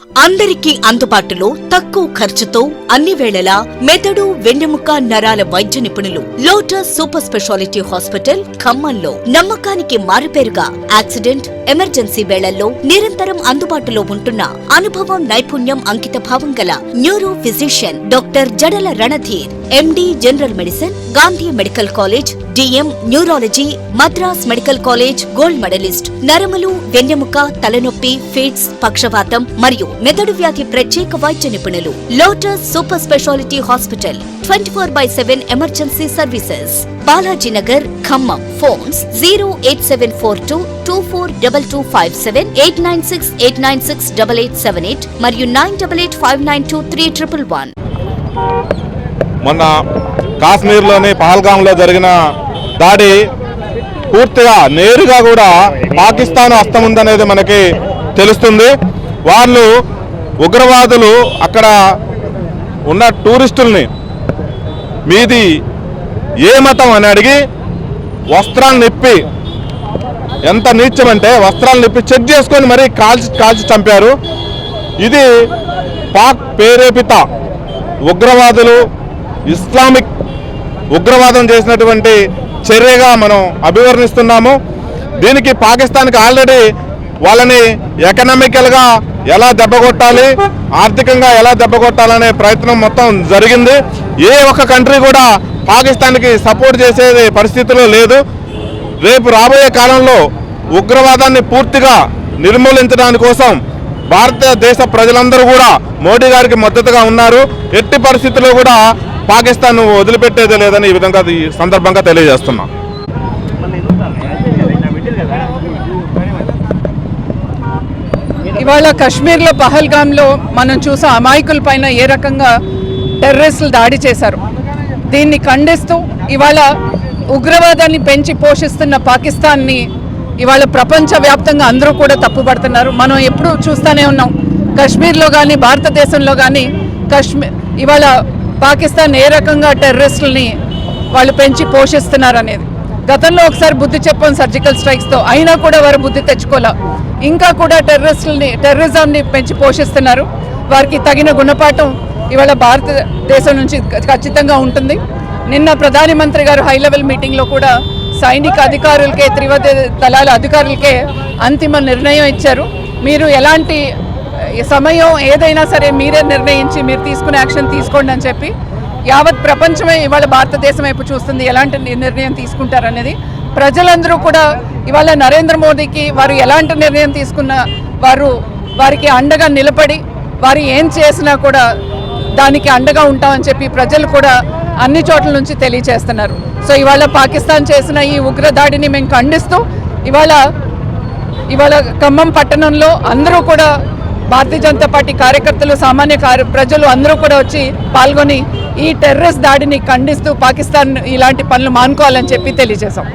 అందరికీ అందుబాటులో తక్కువ ఖర్చుతో అన్ని వేళలా మెదడు వెన్నెముక నరాల వైద్య నిపుణులు లోటస్ సూపర్ స్పెషాలిటీ హాస్పిటల్ ఖమ్మంలో నమ్మకానికి మారుపేరుగా యాక్సిడెంట్ ఎమర్జెన్సీ వేళల్లో నిరంతరం అందుబాటులో ఉంటున్న అనుభవం నైపుణ్యం అంకిత భావం గల neuro physician doctor Jadala Ranadheer MD general medicine Gandhi medical college DM neurology Madras medical college gold medalist నరములు వెన్నెముక తలనొప్పి ఫిట్స్ పక్షవాతం మరియు మెదడు వ్యాధి ప్రత్యేక వైద్య నిపుణులు Lotus super speciality hospital twenty four by seven emergency services. Balajinagar Khammam. Phones zero eight seven four two two four double two five seven eight nine six eight nine six double eight seven eight మరియు nine double eight five nine two three triple one. మొన్న కాశ్మీర్లోని పహల్గాంలో జరిగిన దాడి పూర్తిగా నేరుగా కూడా పాకిస్తాన్ హస్తం ఉందనేది మనకి తెలుస్తుంది. వాళ్ళు ఉగ్రవాదులు అక్కడ ఉన్న టూరిస్టుల్ని మీది ఏ మతం అని అడిగి వస్త్రాలు నిప్పి ఎంత నీచమంటే వస్త్రాలు నిప్పి చెక్ చేసుకొని మరీ కాల్చి కాల్చి చంపారు. ఇది పాక్ ప్రేరేపిత ఉగ్రవాదులు ఇస్లామిక్ ఉగ్రవాదం చేసినటువంటి చర్యగా మనం అభివర్ణిస్తున్నాము. దీనికి పాకిస్తాన్కి ఆల్రెడీ వాళ్ళని ఎకనామికల్గా ఎలా దెబ్బకొట్టాలి ఆర్థికంగా ఎలా దెబ్బకొట్టాలనే ప్రయత్నం మొత్తం జరిగింది. ఏ ఒక్క కంట్రీ కూడా పాకిస్తాన్కి సపోర్ట్ చేసే పరిస్థితిలో లేదు. రేపు రాబోయే కాలంలో ఉగ్రవాదాన్ని పూర్తిగా నిర్మూలించడానికి కోసం భారతదేశ ప్రజలందరూ కూడా మోడీ గారికి మద్దతుగా ఉన్నారు. ఎట్టి పరిస్థితుల్లో కూడా పాకిస్తాన్ వదిలిపెట్టేదే లేదని ఈ విధంగా ఈ సందర్భంగా తెలియజేస్తున్నాం. ఇవాళ కాశ్మీర్లో పహల్గామ్లో మనం చూసే అమాయకుల పైన ఏ రకంగా టెర్రరిస్టులు దాడి చేశారు. దీన్ని ఖండిస్తూ ఇవాళ ఉగ్రవాదాన్ని పెంచి పోషిస్తున్న పాకిస్తాన్ని ఇవాళ ప్రపంచవ్యాప్తంగా అందరూ కూడా తప్పుపడుతున్నారు. మనం ఎప్పుడు చూస్తూనే ఉన్నాం. కాశ్మీర్లో కానీ భారతదేశంలో కానీ కశ్మీర్ ఇవాళ పాకిస్తాన్ ఏ రకంగా టెర్రరిస్టులని వాళ్ళు పెంచి పోషిస్తున్నారు అనేది గతంలో ఒకసారి బుద్ధి చెప్పాం సర్జికల్ స్ట్రైక్స్తో అయినా కూడా వారు బుద్ధి తెచ్చుకోలే. ఇంకా కూడా టెర్రరిస్టుల్ని టెర్రరిజంని పెంచి పోషిస్తున్నారు. వారికి తగిన గుణపాఠం ఇవాళ భారతదేశం నుంచి ఖచ్చితంగా ఉంటుంది. నిన్న ప్రధానమంత్రి గారు హై లెవెల్ మీటింగ్లో కూడా సైనిక అధికారులకే త్రివద దళాల అధికారులకే అంతిమ నిర్ణయం ఇచ్చారు. మీరు ఎలాంటి సమయం ఏదైనా సరే మీరే నిర్ణయించి మీరు తీసుకునే యాక్షన్ తీసుకోండి అని చెప్పి యావత్ ప్రపంచమే ఇవాళ భారతదేశం వైపు చూస్తుంది ఎలాంటి ని- నిర్ణయం తీసుకుంటారనేది. ప్రజలందరూ కూడా ఇవాళ నరేంద్ర మోదీకి వారు ఎలాంటి నిర్ణయం తీసుకున్నా వారు వారికి అండగా నిలబడి వారు ఏం చేసినా కూడా దానికి అండగా ఉంటామని చెప్పి ప్రజలు కూడా అన్ని చోట్ల నుంచి తెలియచేస్తున్నారు. సో ఇవాళ పాకిస్తాన్ చేసిన ఈ ఉగ్ర దాడిని మేము ఖండిస్తూ ఇవాళ ఇవాళ ఖమ్మం పట్టణంలో అందరూ కూడా భారతీయ జనతా పార్టీ కార్యకర్తలు సామాన్య కార్య ప్రజలు అందరూ కూడా వచ్చి పాల్గొని ఈ టెర్రరిస్ట్ దాడిని ఖండిస్తూ పాకిస్తాన్ ఇలాంటి పనులు మానుకోవాలని చెప్పి తెలియజేశాం.